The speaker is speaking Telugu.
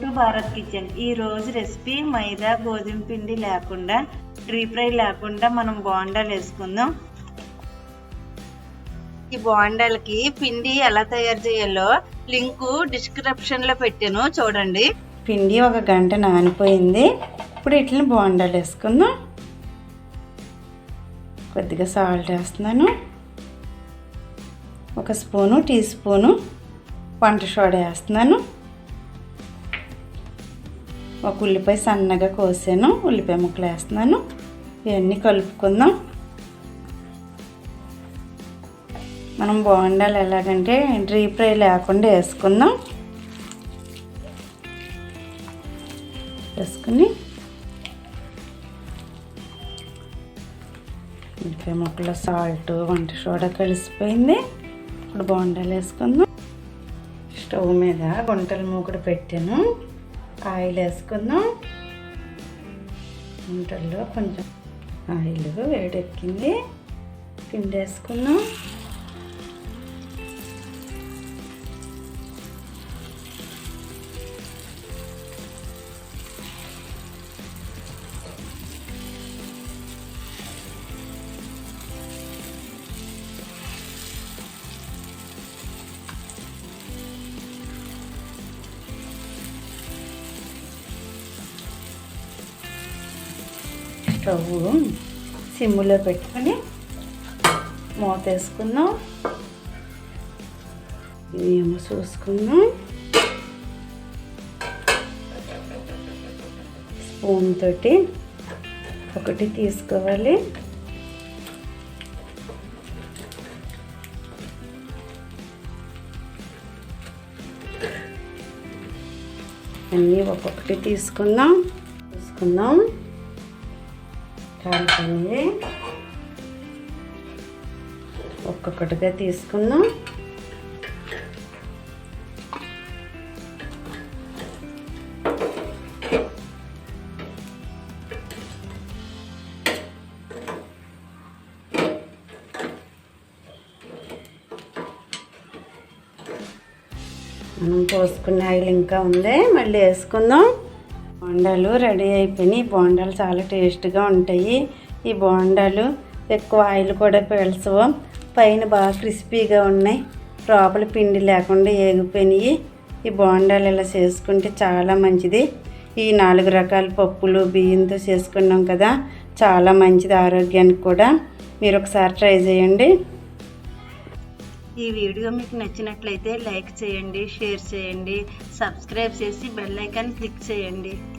To Bharat kitchen. ఈ రోజు రెసిపీ మైదా గోధుమ పిండి లేకుండా డీప్ ఫ్రై లేకుండా మనం బోండాలు వేసుకుందాం. ఈ బోండాలకి పిండి ఎలా తయారు చేయాలో లింకు డిస్క్రిప్షన్లో పెట్టాను చూడండి. పిండి ఒక గంట నానిపోయింది. ఇప్పుడు ఇట్లని బోండాలు వేసుకుందాం. కొద్దిగా సాల్ట్ వేస్తున్నాను. ఒక స్పూను టీ స్పూను వంట సోడా వేస్తున్నాను. ఒక ఉల్లిపాయ సన్నగా కోసాను. ఉల్లిపాయ ముక్కలు వేస్తున్నాను. ఇవన్నీ కలుపుకుందాం. మనం బాగుండాలి ఎలాగంటే డీప్ ఫ్రై లేకుండా వేసుకుందాం. వేసుకుని ఉల్లిపాయ ముక్కలో సాల్ట్ వంట సోడా కలిసిపోయింది. ఇప్పుడు బోండాలు వేసుకుందాం. స్టవ్ మీద గుంటల మూకుడు పెట్టాను. ఆయిల్ వేసుకుందాం వంటల్లో కొంచెం ఆయిల్ వేడెక్కింది. పిండి వేసుకుందాం స్టవ్ సిమ్లో పెట్టుకొని మూత వేసుకుందాం. ఇవేమో చూసుకుందాం. స్పూన్ తోటి ఒకటి తీసుకోవాలి. అన్నీ ఒక్కొక్కటి తీసుకుందాం. తీసుకుందాం కాలిపోయింది ఒక్కొక్కటిగా తీసుకుందాం. మనం పోసుకున్న ఆయిల్ ఇంకా ఉంది. మళ్ళీ వేసుకుందాం. బోండాలు రెడీ అయిపోయినాయి. బోండాలు చాలా టేస్ట్గా ఉంటాయి. ఈ బోండాలు ఎక్కువ ఆయిల్ కూడా పీల్చవు. పైన బాగా క్రిస్పీగా ఉన్నాయి. లోపల పిండి లేకుండా ఏగిపోయినాయి. ఈ బోండాలు ఇలా చేసుకుంటే చాలా మంచిది. ఈ నాలుగు రకాల పప్పులు బియ్యంతో చేసుకున్నాం కదా. చాలా మంచిది ఆరోగ్యానికి కూడా. మీరు ఒకసారి ట్రై చేయండి. ఈ వీడియో మీకు నచ్చినట్లయితే లైక్ చేయండి షేర్ చేయండి సబ్స్క్రైబ్ చేసి బెల్ ఐకాన్ క్లిక్ చేయండి.